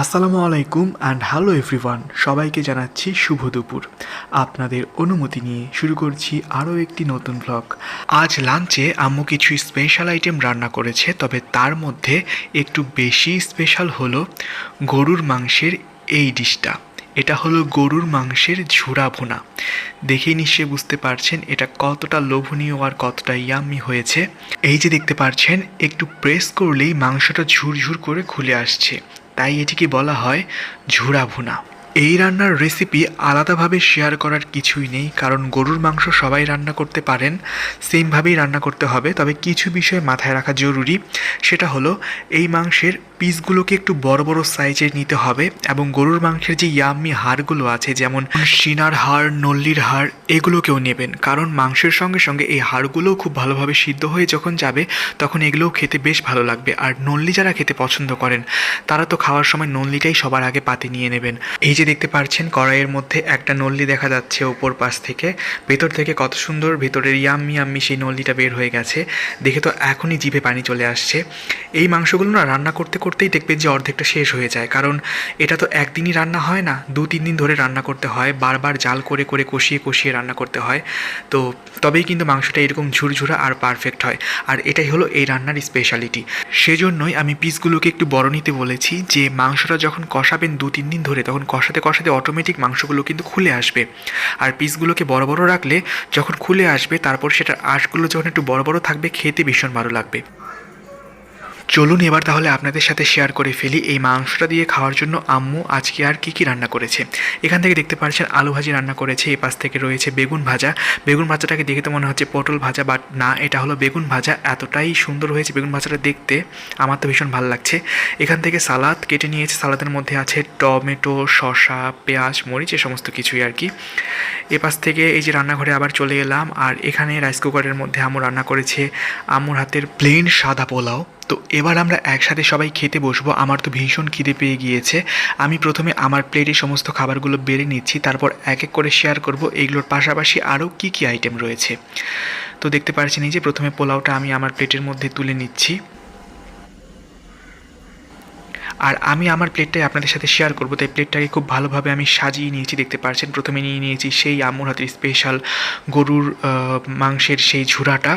আসসালামু আলাইকুম and hello everyone সবাইকে জানাচ্ছি শুভ দুপুর। আপনাদের অনুমতি নিয়ে শুরু করছি আরও একটি নতুন ব্লগ আজ লাঞ্চে আম্মু কিছু স্পেশাল আইটেম রান্না করেছে, তবে তার মধ্যে একটু বেশি স্পেশাল হলো গরুর মাংসের এই ডিশটা। এটা হলো গরুর মাংসের ঝুরা ভুনা। দেখেই নিশ্চয়ই বুঝতে পারছেন এটা কতটা লোভনীয় আর কতটা ইয়াম্মি হয়েছে। এই যে দেখতে পারছেন, একটু প্রেস করলেই মাংসটা ঝুরঝুর করে খুলে আসছে। তাই এটিকে বলা হয় ঝুরা ভুনা এই রান্নার রেসিপি আলাদাভাবে শেয়ার করার কিছুই নেই, কারণ গরুর মাংস সবাই রান্না করতে পারেন সেমভাবেই রান্না করতে হবে। তবে কিছু বিষয় মাথায় রাখা জরুরি, সেটা হলো এই মাংসের পিসগুলোকে একটু বড় বড় সাইজের নিতে হবে এবং গরুর মাংসের যে ইয়াম্মি হাড়গুলো আছে, যেমন সিনার হাড়, নল্লির হাড়, এগুলোকেও নেবেন। কারণ মাংসের সঙ্গে সঙ্গে এই হাড়গুলোও খুব ভালোভাবে সিদ্ধ হয়ে যখন যাবে, তখন এগুলোও খেতে বেশ ভালো লাগবে। আর নল্লি যারা খেতে পছন্দ করেন, তারা তো খাওয়ার সময় নল্লিটাই সবার আগে পাতে নিয়ে নেবেন। এই যে দেখতে পাচ্ছেন কড়াইয়ের মধ্যে একটা নল্লি দেখা যাচ্ছে ওপর পাশ থেকে। ভেতর থেকে কত সুন্দর, ভেতরের ইয়াম্মি ইয়াম্মি সেই নল্লিটা বের হয়ে গেছে। দেখে তো এখনই জিভে পানি চলে আসছে। এই মাংসগুলো না রান্না করতে করতেই দেখবেন যে অর্ধেকটা শেষ হয়ে যায়। কারণ এটা তো একদিনই রান্না হয় না, দু, তিন দিন ধরে রান্না করতে হয়, বারবার জাল করে করে, কষিয়ে কষিয়ে রান্না করতে হয়। তো তবেই কিন্তু মাংসটা এরকম ঝুরঝুরা আর পারফেক্ট হয়। আর এটাই হলো এই রান্নার স্পেশালিটি সেজন্যই আমি পিসগুলোকে একটু বড় নিতে বলেছি যে মাংসটা যখন কষাবেন দু, তিন দিন ধরে, তখন কষাতে কষাতে অটোমেটিক মাংসগুলো কিন্তু খুলে আসবে। আর পিসগুলোকে বড় বড় রাখলে যখন খুলে আসবে, তারপর সেটার আঁশগুলো যখন একটু বড় বড় থাকবে, খেতে ভীষণ ভালো লাগবে। চলুন এবার তাহলে আপনাদের সাথে শেয়ার করে ফেলি এই মাংসটা দিয়ে খাওয়ার জন্য আম্মু আজকে আর কি কি রান্না করেছে। এখান থেকে দেখতে পাচ্ছেন আলু ভাজি রান্না করেছে এই পাশ থেকে রয়েছে বেগুন ভাজা। বেগুন ভাজাটাকে দেখে তো মনে হচ্ছে পটল ভাজা বাট না, এটা হলো বেগুন ভাজা। এতটাই সুন্দর হয়েছে বেগুন ভাজাটা দেখতে, আমার তো ভীষণ ভালো লাগছে। এখান থেকে সালাদ কেটে নিয়েছে, সালাদের মধ্যে আছে টমেটো, শসা, পেঁয়াজ, মরিচ, এ সমস্ত কিছুই আর কি। এ পাশ থেকে এই যে রান্নাঘরে আবার চলে এলাম, আর এখানে রাইস কুকারের মধ্যে আম্মু রান্না করেছে, আম্মুর হাতের প্লেন সাদা পোলাও। তো এবার আমরা একসাথে সবাই খেতে বসবো। আমার তো ভীষণ খিদে পেয়ে গিয়েছে। আমি প্রথমে আমার প্লেটে সমস্ত খাবারগুলো বেড়ে নিচ্ছি, তারপর এক এক করে শেয়ার করব। এইগুলোর পাশাপাশি আরও কি কি আইটেম রয়েছে? তো দেখতে পারছি এই যে প্রথমে পোলাওটা আমি আমার প্লেটের মধ্যে তুলে নিচ্ছি। আর আমি আমার প্লেটটাই আপনাদের সাথে শেয়ার করব, তাই প্লেটটাকে খুব ভালোভাবে আমি সাজিয়ে নিয়েছি, দেখতে পাচ্ছেন প্রথমে নিয়ে নিয়েছি সেই আম্মুর হাতের স্পেশাল গরুর মাংসের সেই ঝুড়াটা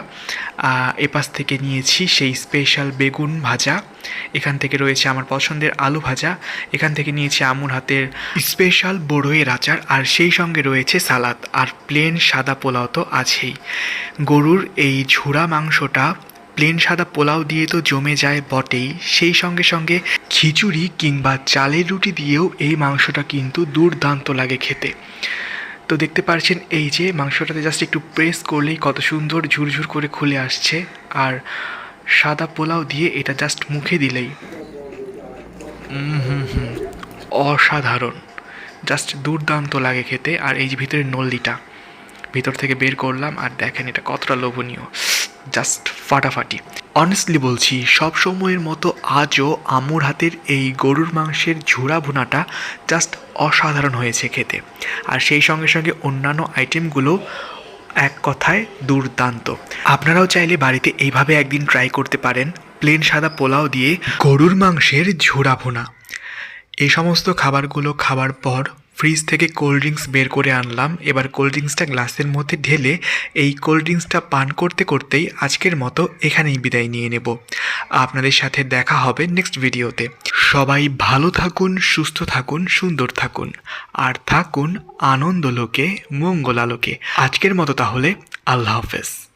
এপাশ থেকে নিয়েছি সেই স্পেশাল বেগুন ভাজা, এখান থেকে রয়েছে আমার পছন্দের আলু ভাজা, এখান থেকে নিয়েছি আম্মুর হাতের স্পেশাল বড়ইয়ের আচার, আর সেই সঙ্গে রয়েছে সালাদ, আর প্লেন সাদা পোলাও তো আছেই। গরুর এই ঝুড়া মাংসটা প্লেন সাদা পোলাও দিয়ে তো জমে যায় বটেই, সেই সঙ্গে সঙ্গে খিচুড়ি কিংবা চালের রুটি দিয়েও এই মাংসটা কিন্তু দুর্দান্ত লাগে খেতে। তো দেখতে পারছেন এই যে মাংসটাতে জাস্ট একটু প্রেস করলেই কত সুন্দর ঝুরঝুর করে খুলে আসছে, আর সাদা পোলাও দিয়ে এটা জাস্ট মুখে দিলেই। হুম হুম, অসাধারণ। জাস্ট দুর্দান্ত লাগে খেতে, আর এই যে ভিতরের নল্লিটা, ভিতর থেকে বের করলাম, আর দেখেন এটা কতটা লোভনীয়। জাস্ট ফাটাফাটি। অনেস্টলি বলছি, সব সময়ের মতো আজও আমুর হাতের এই গরুর মাংসের ঝুড়া ভুনাটা জাস্ট অসাধারণ হয়েছে খেতে। আর সেই সঙ্গে সঙ্গে অন্যান্য আইটেমগুলো এক কথায় দুর্দান্ত। আপনারাও চাইলে বাড়িতে এইভাবে একদিন ট্রাই করতে পারেন প্লেন সাদা পোলাও দিয়ে গরুর মাংসের ঝুড়া ভুনা। এই সমস্ত খাবারগুলো খাবার পর ফ্রিজ থেকে কোল্ড ড্রিঙ্কস বের করে আনলাম। এবার কোল্ড ড্রিঙ্কসটা গ্লাসের মধ্যে ঢেলে এই কোল্ড ড্রিঙ্কসটা পান করতে করতেই আজকের মতো এখানেই বিদায় নিয়ে নেব। আপনাদের সাথে দেখা হবে নেক্সট ভিডিওতে। সবাই ভালো থাকুন, সুস্থ থাকুন, সুন্দর থাকুন। আর থাকুন আনন্দলোকে মঙ্গলালোকে আজকের মতো তাহলে, আল্লাহ হাফেজ।